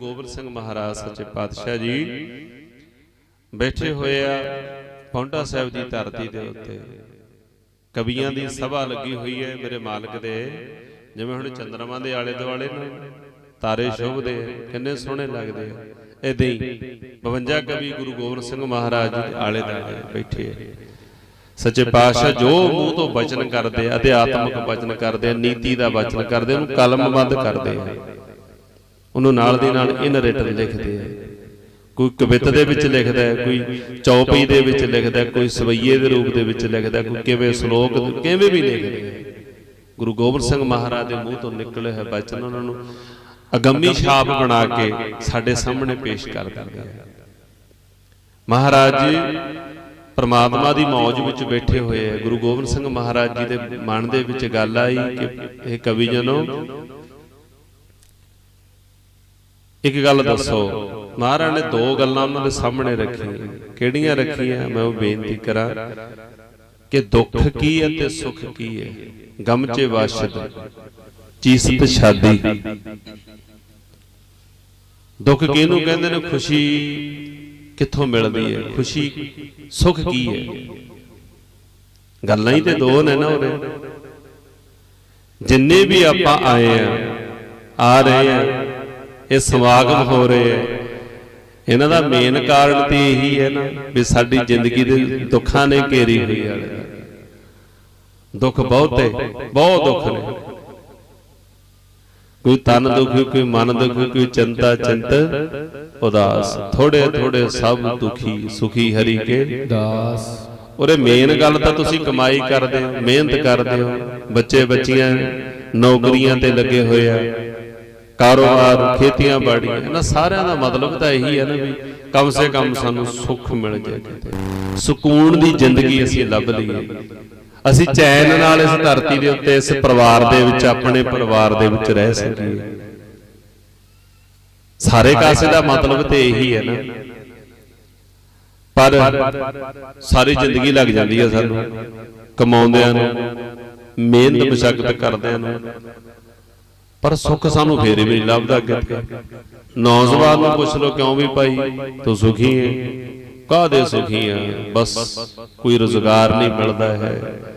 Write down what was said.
ਗੋਬਿੰਦ ਸਿੰਘ ਮਹਾਰਾਜ, ਸੱਚੇ ਪਾਤਸ਼ਾਹ ਜੀ। ਬੈਠੇ ਹੋਏ ਆ ਪੌਂਟਾ ਸਾਹਿਬ ਦੀ ਧਰਤੀ ਦੇ ਉੱਤੇ। ਕਵੀਆਂ ਦੀ ਸਭਾ ਲੱਗੀ ਹੋਈ ਹੈ ਮੇਰੇ ਮਾਲਕ ਦੇ। ਜਿਵੇਂ ਹੁਣ ਚੰਦਰਮਾ ਦੇ ਆਲੇ ਦੁਆਲੇ ਨੂੰ, ਤਾਰੇ ਸ਼ੋਭਦੇ, ਕਿੰਨੇ ਸੋਹਣੇ ਲੱਗਦੇ ਆ। ਇਦਾਂ ਹੀ 52 ਕਵੀ ਗੁਰੂ ਗੋਬਿੰਦ ਸਿੰਘ ਮਹਾਰਾਜ ਜੀ ਦੇ ਆਲੇ ਦੁਆਲੇ ਬੈਠੇ ਆ। ਸੱਚੇ ਪਾਤਸ਼ਾਹ ਜੋ ਮੂੰਹ ਤੋਂ ਬਚਨ ਕਰਦੇ ਆ, ਅਧਿਆਤਮਕ ਬਚਨ ਕਰਦੇ ਆ, ਨੀਤੀ ਦਾ ਬਚਨ ਕਰਦੇ ਉਹਨੂੰ ਕਲਮਬੰਦ ਕਰਦੇ ਆ। ਉਹਨੂੰ ਨਾਲ ਦੀ ਨਾਲ ਇਨ ਰਿਟਨ ਲਿਖਦੇ ਆ। ਕੋਈ ਕਵਿਤਾ ਦੇ ਵਿੱਚ ਲਿਖਦਾ ਹੈ ਕੋਈ ਚੌਪਈ ਦੇ ਵਿੱਚ ਲਿਖਦਾ ਹੈ ਕੋਈ ਸਵਈਏ ਦੇ ਰੂਪ ਦੇ ਵਿੱਚ ਲਿਖਦਾ ਹੈ ਕੋਈ ਕਿਵੇਂ ਸ਼ਲੋਕ ਕਿਵੇਂ ਵੀ ਲਿਖਦੇ ਆ। ਗੁਰੂ ਗੋਬਿੰਦ ਸਿੰਘ ਮਹਾਰਾਜ ਦੇ ਮੂੰਹ ਤੋਂ ਨਿਕਲੇ ਹੋਏ ਬਚਨ ਉਹਨਾਂ ਨੂੰ ਅਗੰਮੀ ਛਾਪ ਬਣਾ ਕੇ ਸਾਡੇ ਸਾਹਮਣੇ ਪੇਸ਼ ਕਰ ਦਿੰਦੇ ਆ। ਮਹਾਰਾਜ ਜੀ ਪਰਮਾਤਮਾ ਦੀ ਮੌਜ ਵਿੱਚ ਬੈਠੇ ਹੋਏ ਆ। ਗੁਰੂ ਗੋਬਿੰਦ ਸਿੰਘ ਮਹਾਰਾਜ ਜੀ ਦੇ ਮਨ ਦੇ ਵਿੱਚ ਗੱਲ ਆਈ ਕਿ ਇਹ ਕਵੀ ਜਨੋ ਇੱਕ ਗੱਲ ਦੱਸੋ ਮਹਾਰਾਜ ਨੇ ਦੋ ਗੱਲਾਂ ਉਹਨਾਂ ਦੇ ਸਾਹਮਣੇ ਰੱਖੀਆਂ। ਕਿਹੜੀਆਂ ਰੱਖੀਆਂ? ਮੈਂ ਉਹ ਬੇਨਤੀ ਕਰਾਂ ਕਿ ਦੁੱਖ ਕੀ ਹੈ ਤੇ ਸੁੱਖ ਕੀ ਹੈ? ਗਮ ਚ ਵਾਸ਼ਦ ਚੀਸਤ ਸ਼ਾਦੀ। ਦੁੱਖ ਕਿਹਨੂੰ ਕਹਿੰਦੇ ਨੇ? ਖੁਸ਼ੀ ਕਿੱਥੋਂ ਮਿਲਦੀ ਹੈ? ਖੁਸ਼ੀ ਸੁੱਖ ਕੀ ਹੈ? ਗੱਲਾਂ ਹੀ ਤੇ ਦੋ ਨੇ ਨਾ ਉਹਦੇ। ਜਿੰਨੇ ਵੀ ਆਪਾਂ ਆਏ ਆ ਆ ਰਹੇ ਆ ਇਹ ਸਮਾਗਮ ਹੋ ਰਹੇ ਆ ਇਹਨਾਂ ਦਾ ਮੇਨ ਕਾਰਨ ਤੇ ਇਹੀ ਹੈ ਨਾ ਵੀ ਸਾਡੀ ਜ਼ਿੰਦਗੀ ਦੇ ਦੁੱਖਾਂ ਨੇ ਘੇਰੀ ਹੋਈ ਹੈ। ਦੁੱਖ ਬਹੁਤ ਹੈ ਬਹੁਤ ਦੁੱਖ ਨੇ। ਕੋਈ ਤਨ ਦੁੱਖ ਕੋਈ ਮਨ ਦੁੱਖ ਕੋਈ ਚਿੰਤਾ ਚਿੰਤ ਉਦਾਸ। ਥੋੜੇ ਥੋੜੇ ਸਭ ਦੁਖੀ ਸੁਖੀ ਹਰੀ ਕੇ। ਦਾਸ। ਉਹਰੇ ਮੇਨ ਗੱਲ ਤਾਂ ਤੁਸੀਂ ਕਮਾਈ ਕਰਦੇ ਹੋ ਮਿਹਨਤ ਕਰਦੇ ਹੋ। ਬੱਚੇ ਬੱਚੀਆਂ ਨੌਕਰੀਆਂ ਤੇ ਲੱਗੇ ਹੋਏ ਆ। ਕਾਰੋਬਾਰ ਖੇਤੀਆਂ ਬਾੜੀਆਂ ਇਹਨਾਂ ਸਾਰਿਆਂ ਦਾ ਮਤਲਬ ਤਾਂ ਇਹੀ ਹੈ ਨਾ ਵੀ ਕਮ ਸੇ ਕਮ ਸਾਨੂੰ ਸੁੱਖ ਮਿਲ ਜਾਏ। ਕਿਤੇ ਸਕੂਨ ਦੀ ਜ਼ਿੰਦਗੀ ਅਸੀਂ ਲੱਭ ਲਈਏ। ਅਸੀਂ ਚੈਨ ਨਾਲ ਇਸ ਧਰਤੀ ਦੇ ਉੱਤੇ ਇਸ ਪਰਿਵਾਰ ਦੇ ਵਿੱਚ ਆਪਣੇ ਪਰਿਵਾਰ ਦੇ ਵਿੱਚ ਰਹਿ ਸਕੀਏ। ਸਾਰੇ ਕਾਸੇ ਦਾ ਮਤਲਬ ਤੇ ਇਹੀ ਹੈ ਨਾ। ਪਰ ਸਾਰੀ ਜ਼ਿੰਦਗੀ ਲੱਗ ਜਾਂਦੀ ਹੈ ਸਾਨੂੰ। ਕਮਾਉਂਦਿਆਂ ਨੂੰ ਮਿਹਨਤ ਮਸ਼ੱਕਤ ਕਰਦਿਆਂ ਨੂੰ ਪਰ ਸੁੱਖ ਸਾਨੂੰ ਫੇਰ ਵੀ ਲੱਭਦਾ ਅੱਗੇ ਨੌਜਵਾਨ ਨੂੰ ਪੁੱਛ ਲੋ ਕਿਉਂ ਵੀ ਭਾਈ ਤੂੰ ਸੁਖੀ ਹੈ ਕਾਹਦੇ ਸੁਖੀ ਆ? ਬਸ ਕੋਈ ਰੋਜ਼ਗਾਰ ਨਹੀਂ ਮਿਲਦਾ ਹੈ।